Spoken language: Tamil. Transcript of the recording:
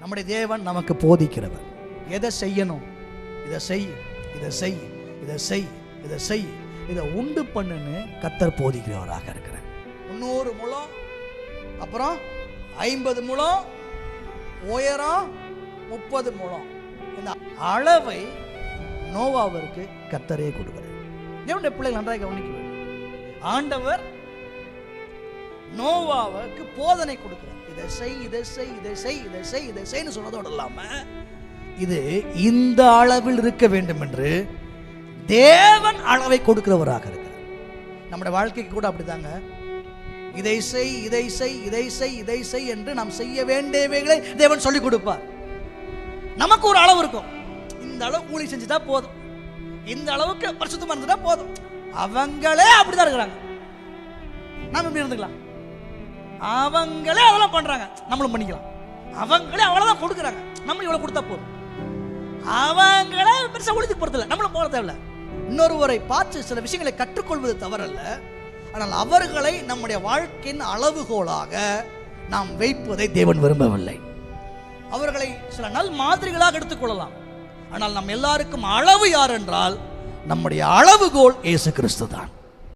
நம்முடைய தேவன் நமக்கு போதிக்கிறவர். எதை செய்யணும்? இதை செய் இதை செய் இதை செய் இதை செய். இதை உண்டு பண்ணுன்னு கத்தர் போதிக்கிறவராக இருக்கிறார். முந்நூறு முழம் அப்புறம் ஐம்பது முழம் உயரம் முப்பது முழம். இந்த அளவை நோவாவிற்கு கத்தரே கொடுக்கிறார். என்னுடைய பிள்ளைகள் நன்றாக கவனிக்க வேண்டும். ஆண்டவர் நோவாவுக்கு போதனை கொடுக்குறார். இதை செய் இதை செய் இதை செய் இதை செய் இதை செய்னு சொன்னதோடு இல்லாம இது இந்த அளவில் இருக்க வேண்டும் என்று தேவன் அளவை கொடுக்கிறவராக இருக்கிறார். நம்முடைய வாழ்க்கைக்கு கூட அப்படிதாங்க. இதை செய் இதை செய் இதை செய் இதை செய் என்று நாம் செய்ய வேண்டியவைகளை தேவன் சொல்லிக் கொடுப்பார். நமக்கு ஒரு அளவு இருக்கும். இந்த அளவு கூலி செஞ்சுட்டா போதும். இந்த அளவுக்கு பரிசுத்தமா இருந்துட்டா போதும். அவங்களே அப்படிதான் இருக்கிறாங்க. நாம் எப்படி இருந்துக்கலாம்? அவங்களே அதெல்லாம் பண்றாங்க. நம்மளும் பண்ணிக்கலாம். அவங்களே அவ்வளவுதான் கொடுக்குறாங்க. நம்ம இவ்வளவு கொடுத்தா போதும். அவங்களே பெருசா ஒழித்துக்கு போறதில்ல. நம்மளும் போக தேவையில்ல. இன்னொருவரை பார்த்து சில விஷயங்களை கற்றுக்கொள்வது தவறல்ல. ஆனால் அவர்களை நம்முடைய வாழ்க்கையின் அளவுகோலாக நாம் வைப்பதை தேவன் விரும்பவில்லை. அவர்களை சில நல் மாதிரிகளாக எடுத்துக்கொள்ளலாம் ஆனால் நம் எல்லாருக்கும் அளவு யார் என்றால் நம்முடைய அளவுகோல் இயேசு கிறிஸ்து தான்